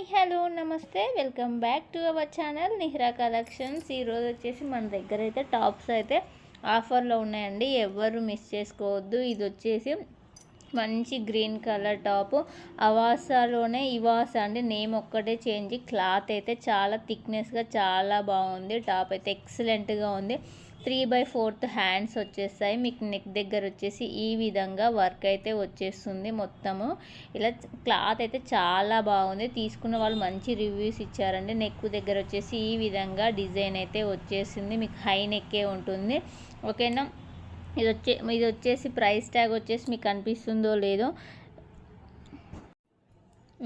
Hi hello నమస్తే. Welcome back to our channel Nihra collections. ఈరోజు వచ్చేసి మన దగ్గర అయితే టాప్స్ అయితే ఆఫర్లో ఉన్నాయండి. ఎవరు మిస్ చేసుకోవద్దు. ఇది వచ్చేసి మంచి గ్రీన్ కలర్ టాప్. అవాసాలోనే ఇవాస అండి. నేమ్ ఒక్కటే చేంజ్. క్లాత్ అయితే చాలా థిక్నెస్గా చాలా బాగుంది. టాప్ అయితే ఎక్సలెంట్గా ఉంది. త్రీ బై ఫోర్త్ హ్యాండ్స్ వచ్చేస్తాయి. మీకు నెక్ దగ్గర వచ్చేసి ఈ విధంగా వర్క్ అయితే వచ్చేస్తుంది మొత్తము. ఇలా క్లాత్ అయితే చాలా బాగుంది. తీసుకున్న వాళ్ళు మంచి రివ్యూస్ ఇచ్చారండి. నెక్ దగ్గర వచ్చేసి ఈ విధంగా డిజైన్ అయితే వచ్చేసింది. మీకు హై నెక్కే ఉంటుంది. ఓకేనా? ఇది వచ్చే ఇది వచ్చేసి ప్రైస్ ట్యాగ్ వచ్చేసి మీకు కనిపిస్తుందో లేదో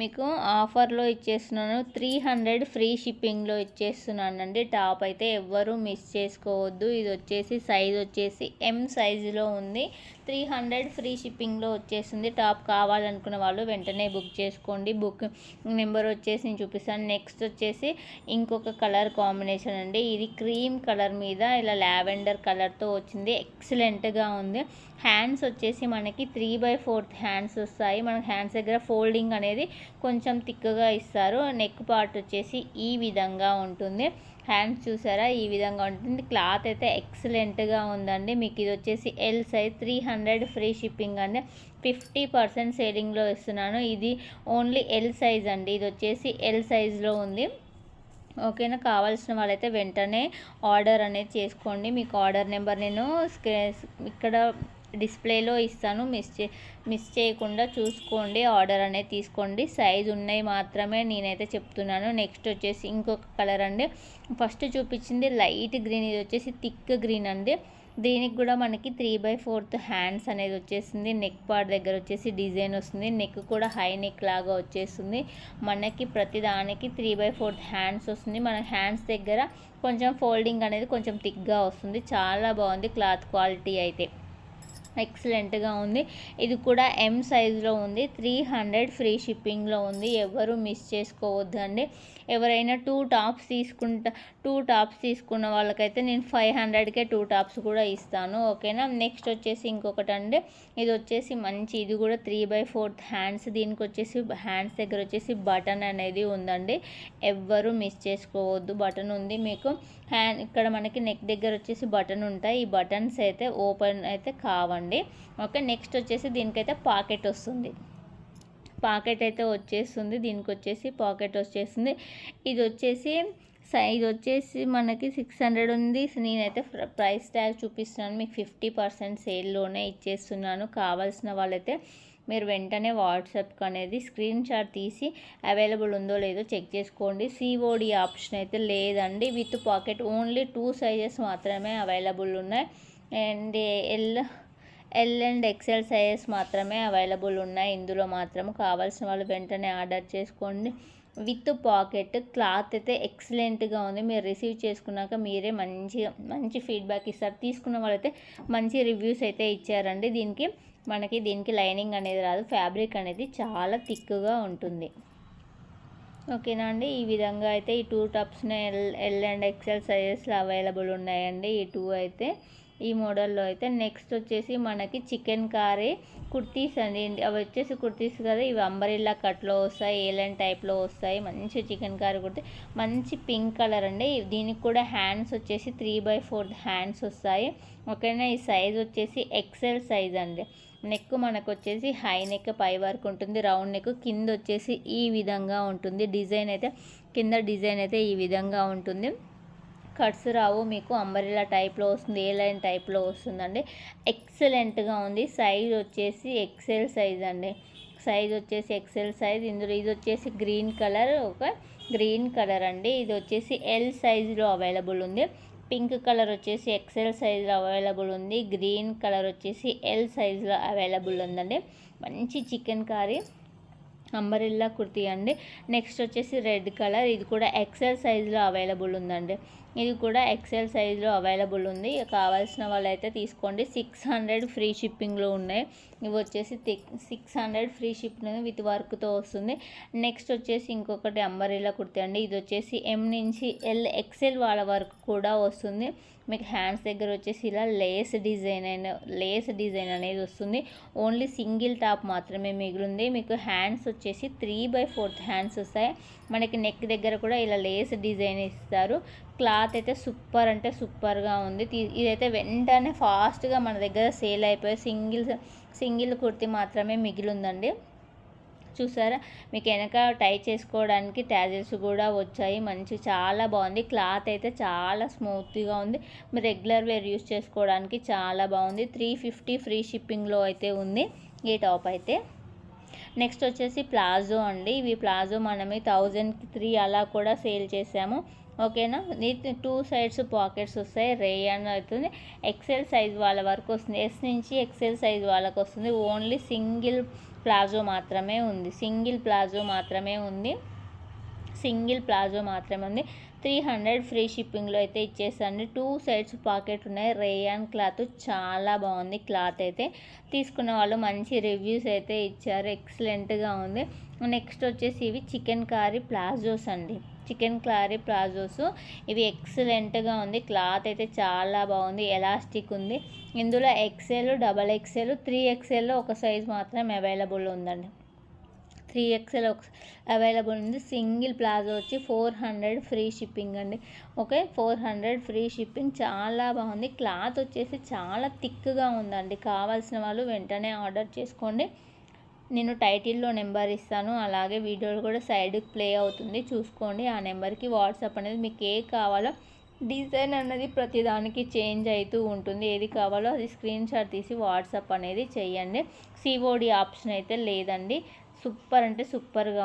మీకు ఆఫర్లో ఇచ్చేస్తున్నాను. త్రీ హండ్రెడ్ ఫ్రీ షిప్పింగ్లో ఇచ్చేస్తున్నానండి. టాప్ అయితే ఎవ్వరూ మిస్ చేసుకోవద్దు. ఇది వచ్చేసి సైజ్ వచ్చేసి ఎం సైజులో ఉంది. త్రీ హండ్రెడ్ ఫ్రీ షిప్పింగ్లో వచ్చేసింది. టాప్ కావాలనుకున్న వాళ్ళు వెంటనే బుక్ చేసుకోండి. బుక్ నెంబర్ వచ్చేసి నేను చూపిస్తాను. నెక్స్ట్ వచ్చేసి ఇంకొక కలర్ కాంబినేషన్ అండి. ఇది క్రీమ్ కలర్ మీద ఇలా లావెండర్ కలర్తో వచ్చింది. ఎక్సలెంట్గా ఉంది. హ్యాండ్స్ వచ్చేసి మనకి త్రీ బై ఫోర్త్ హ్యాండ్స్ వస్తాయి. మనకి హ్యాండ్స్ దగ్గర ఫోల్డింగ్ అనేది కొంచెం థిక్గా ఇస్తారు. నెక్ పార్ట్ వచ్చేసి ఈ విధంగా ఉంటుంది. హ్యాండ్స్ చూసారా? ఈ విధంగా ఉంటుంది. క్లాత్ అయితే ఎక్సలెంట్గా ఉందండి. మీకు ఇది వచ్చేసి L size three hundred free shipping అండి. ఫిఫ్టీ పర్సెంట్ సేలింగ్లో ఇస్తున్నాను. ఇది ఓన్లీ ఎల్ సైజ్ అండి. ఇది వచ్చేసి ఎల్ సైజ్లో ఉంది. ఓకేనా? కావాల్సిన వాళ్ళైతే వెంటనే ఆర్డర్ అనేది చేసుకోండి. మీకు ఆర్డర్ నెంబర్ నేను ఇక్కడ డిస్ప్లేలో ఇస్తాను. మిస్ చే మిస్ చేయకుండా చూసుకోండి. ఆర్డర్ అనేది తీసుకోండి. సైజ్ ఉన్నాయి మాత్రమే నేనైతే చెప్తున్నాను. నెక్స్ట్ వచ్చేసి ఇంకొక కలర్ అండి. ఫస్ట్ చూపించింది లైట్ గ్రీన్. ఇది వచ్చేసి థిక్ గ్రీన్ అండి. దీనికి కూడా మనకి త్రీ బై ఫోర్త్ హ్యాండ్స్ అనేది వచ్చేసింది. నెక్ పార్ట్ దగ్గర వచ్చేసి డిజైన్ వస్తుంది. నెక్ కూడా హై నెక్ లాగా వచ్చేస్తుంది. మనకి ప్రతి దానికి త్రీ బై ఫోర్త్ హ్యాండ్స్ వస్తుంది. మన హ్యాండ్స్ దగ్గర కొంచెం ఫోల్డింగ్ అనేది కొంచెం థిక్గా వస్తుంది. చాలా బాగుంది క్లాత్ క్వాలిటీ అయితే. ఎక్సలెంట్గా ఉంది. ఇది కూడా ఎం సైజులో ఉంది. త్రీ హండ్రెడ్ ఫ్రీ షిప్పింగ్లో ఉంది. ఎవరు మిస్ చేసుకోవద్దండి. ఎవరైనా టూ టాప్స్ తీసుకుంటా టూ టాప్స్ తీసుకున్న వాళ్ళకైతే నేను ఫైవ్ హండ్రెడ్కే టూ టాప్స్ కూడా ఇస్తాను. ఓకేనా? నెక్స్ట్ వచ్చేసి ఇంకొకటి అండి ఇది వచ్చేసి మంచి ఇది కూడా త్రీ బై ఫోర్త్ హ్యాండ్స్. దీనికి వచ్చేసి హ్యాండ్స్ దగ్గర వచ్చేసి బటన్ అనేది ఉందండి. ఎవ్వరు మిస్ చేసుకోవద్దు. బటన్ ఉంది మీకు. హ్యాండ్ ఇక్కడ మనకి నెక్ దగ్గర వచ్చేసి బటన్ ఉంటాయి. ఈ బటన్స్ అయితే ఓపెన్ అయితే కావండి. అండి. ఓకే నెక్స్ట్ వచ్చేసి దీనికైతే పాకెట్ వస్తుంది. పాకెట్ అయితే వచ్చేస్తుంది దీనికి వచ్చేసి పాకెట్ వచ్చేస్తుంది. ఇది వచ్చేసి ఇది వచ్చేసి మనకి సిక్స్ హండ్రెడ్ ఉంది. నేనైతే ప్రైస్ ట్యాగ్ చూపిస్తున్నాను. మీకు ఫిఫ్టీ పర్సెంట్ సేల్లోనే ఇచ్చేస్తున్నాను. కావాల్సిన వాళ్ళైతే మీరు వెంటనే వాట్సాప్కి అనేది స్క్రీన్ షాట్ తీసి అవైలబుల్ ఉందో లేదో చెక్ చేసుకోండి. సిఓడి ఆప్షన్ అయితే లేదండి. With pocket only two sizes మాత్రమే అవైలబుల్ ఉన్నాయి. And L L and XL sizes మాత్రమే అవైలబుల్ ఉన్నాయి. ఇందులో మాత్రం కావాల్సిన వాళ్ళు వెంటనే ఆర్డర్ చేసుకోండి. విత్ పాకెట్ క్లాత్ అయితే ఎక్సలెంట్గా ఉంది. మీరు రిసీవ్ చేసుకున్నాక మీరే మంచిగా మంచి ఫీడ్బ్యాక్ ఇస్తారు. తీసుకున్న వాళ్ళైతే మంచి రివ్యూస్ అయితే ఇచ్చారండి. దీనికి మనకి దీనికి లైనింగ్ అనేది రాదు. ఫ్యాబ్రిక్ అనేది చాలా థిక్గా ఉంటుంది. ఓకేనా అండి? ఈ విధంగా అయితే ఈ టూ టాప్స్ని ఎల్ ఎల్ అండ్ ఎక్సెల్ సైజెస్లో అవైలబుల్ ఉన్నాయండి. ఈ టూ అయితే ఈ మోడల్లో అయితే నెక్స్ట్ వచ్చేసి మనకి చికెన్ కారీ కుర్తీస్ అండి. అవి వచ్చేసి కుర్తీస్ కదా ఇవి అంబరిల్లా కట్లో వస్తాయి ఏలైన్ టైప్లో వస్తాయి. మంచి చికెన్ కారీ కుర్తీ మంచి పింక్ కలర్ అండి. దీనికి కూడా హ్యాండ్స్ వచ్చేసి త్రీ బై ఫోర్ హ్యాండ్స్ వస్తాయి. ఓకేనా? ఈ సైజ్ వచ్చేసి ఎక్సెల్ సైజ్ అండి. నెక్ మనకు వచ్చేసి హై నెక్ పై వరకు ఉంటుంది. రౌండ్ నెక్ కింద వచ్చేసి ఈ విధంగా ఉంటుంది. డిజైన్ అయితే కింద డిజైన్ అయితే ఈ విధంగా ఉంటుంది. కట్స్ రావు మీకు అంబరిలా టైప్లో వస్తుంది ఏ లైన్ టైప్లో వస్తుందండి. ఎక్సలెంట్గా ఉంది. సైజ్ వచ్చేసి ఎక్సెల్ సైజ్ అండి. సైజ్ వచ్చేసి ఎక్సెల్ సైజ్. ఇందులో ఇది వచ్చేసి గ్రీన్ కలర్ ఒక గ్రీన్ కలర్ అండి. ఇది వచ్చేసి ఎల్ సైజులో అవైలబుల్ ఉంది. పింక్ కలర్ వచ్చేసి ఎక్సెల్ సైజులో అవైలబుల్ ఉంది. గ్రీన్ కలర్ వచ్చేసి ఎల్ సైజులో అవైలబుల్ ఉందండి. మంచి చికెన్ కర్రీ. అంబరిల్లా కుర్తీ అండి. నెక్స్ట్ వచ్చేసి రెడ్ కలర్. ఇది కూడా ఎక్సెల్ సైజులో అవైలబుల్ ఉందండి. ఇది కూడా ఎక్సెల్ సైజులో అవైలబుల్ ఉంది. కావాల్సిన వాళ్ళైతే తీసుకోండి. సిక్స్ హండ్రెడ్ ఫ్రీ షిప్పింగ్లో ఉన్నాయి. ఇవి వచ్చేసి six hundred free shipping with వర్క్తో వస్తుంది. నెక్స్ట్ వచ్చేసి ఇంకొకటి అంబరిల్లా కుర్తీ అండి. ఇది వచ్చేసి ఎం నుంచి ఎల్ ఎక్సెల్ వాళ్ళ వరకు కూడా వస్తుంది. మీకు హ్యాండ్స్ దగ్గర వచ్చేసి ఇలా లేస్ డిజైన్ అయిన లేస్ డిజైన్ అనేది వస్తుంది. ఓన్లీ సింగిల్ టాప్ మాత్రమే మిగిలింది. మీకు హ్యాండ్స్ వచ్చేసి త్రీ బై ఫోర్త్ హ్యాండ్స్ వస్తాయి. మనకి నెక్ దగ్గర కూడా ఇలా లేస్ డిజైన్ ఇస్తారు. క్లాత్ అయితే సూపర్ అంటే సూపర్గా ఉంది. ఇదైతే వెంటనే ఫాస్ట్గా మన దగ్గర సేల్ అయిపోయి సింగిల్ సింగిల్ కుర్తి మాత్రమే మిగిలిందండి. చూసారా? మీకు వెనక టై చేసుకోవడానికి ట్యాజెస్ కూడా వచ్చాయి. మంచి చాలా బాగుంది. క్లాత్ అయితే చాలా స్మూత్గా ఉంది. మీరు రెగ్యులర్ వేర్ యూస్ చేసుకోవడానికి చాలా బాగుంది. త్రీ ఫిఫ్టీ ఫ్రీ షిప్పింగ్లో అయితే ఉంది. ఈ టాప్ అయితే. నెక్స్ట్ వచ్చేసి ప్లాజో అండి. ఇవి ప్లాజో మనమే థౌజండ్ త్రీ అలా కూడా సేల్ చేసాము. ఓకేనా? ఇది టూ సైడ్స్ పాకెట్స్ వస్తాయి. రేయన్ అవుతుంది. ఎక్సెల్ సైజ్ వాళ్ళ వరకు వస్తుంది. ఎస్ నుంచి ఎక్సెల్ సైజ్ వాళ్ళకు వస్తుంది. ఓన్లీ సింగిల్ ప్లాజో మాత్రమే ఉంది. సింగిల్ ప్లాజో మాత్రమే ఉంది. సింగిల్ ప్లాజో మాత్రమే ఉంది. త్రీ హండ్రెడ్ ఫ్రీ షిప్పింగ్లో అయితే ఇచ్చేసండి టూ సైడ్స్ పాకెట్ ఉన్నాయి. రేయాన్ క్లాత్ చాలా బాగుంది. క్లాత్ అయితే తీసుకున్న వాళ్ళు మంచి రివ్యూస్ అయితే ఇచ్చారు. ఎక్సలెంట్గా ఉంది. నెక్స్ట్ వచ్చేసి ఇవి చికెన్ కారీ ప్లాజోస్ అండి. Chikankari palazzos. ఇవి ఎక్సలెంట్గా ఉంది. క్లాత్ అయితే చాలా బాగుంది. ఎలాస్టిక్ ఉంది. ఇందులో ఎక్సెల్ డబల్ ఎక్సెల్ త్రీ ఎక్సెల్లో ఒక సైజ్ మాత్రం అవైలబుల్ ఉందండి. త్రీ ఎక్స్ఎల్ అవైలబుల్ ఉంది. సింగిల్ ప్లాజో వచ్చి ఫోర్ హండ్రెడ్ ఫ్రీ షిప్పింగ్ అండి. Okay four hundred free shipping చాలా బాగుంది. క్లాత్ వచ్చేసి చాలా థిక్గా ఉందండి. కావాల్సిన వాళ్ళు వెంటనే ఆర్డర్ చేసుకోండి. నేను టైటిల్లో నెంబర్ ఇస్తాను. అలాగే వీడియోలు కూడా సైడ్కి ప్లే అవుతుంది. చూసుకోండి. ఆ నెంబర్కి వాట్సాప్ అనేది మీకు ఏ కావాలో డిజైన్ అన్నది ప్రతిదానికి చేంజ్ అవుతూ ఉంటుంది. ఏది కావాలో అది స్క్రీన్ షాట్ తీసి వాట్సాప్ అనేది చేయండి. సిఓడి ఆప్షన్ అయితే లేదండి. సూపర్ అంటే సూపర్గా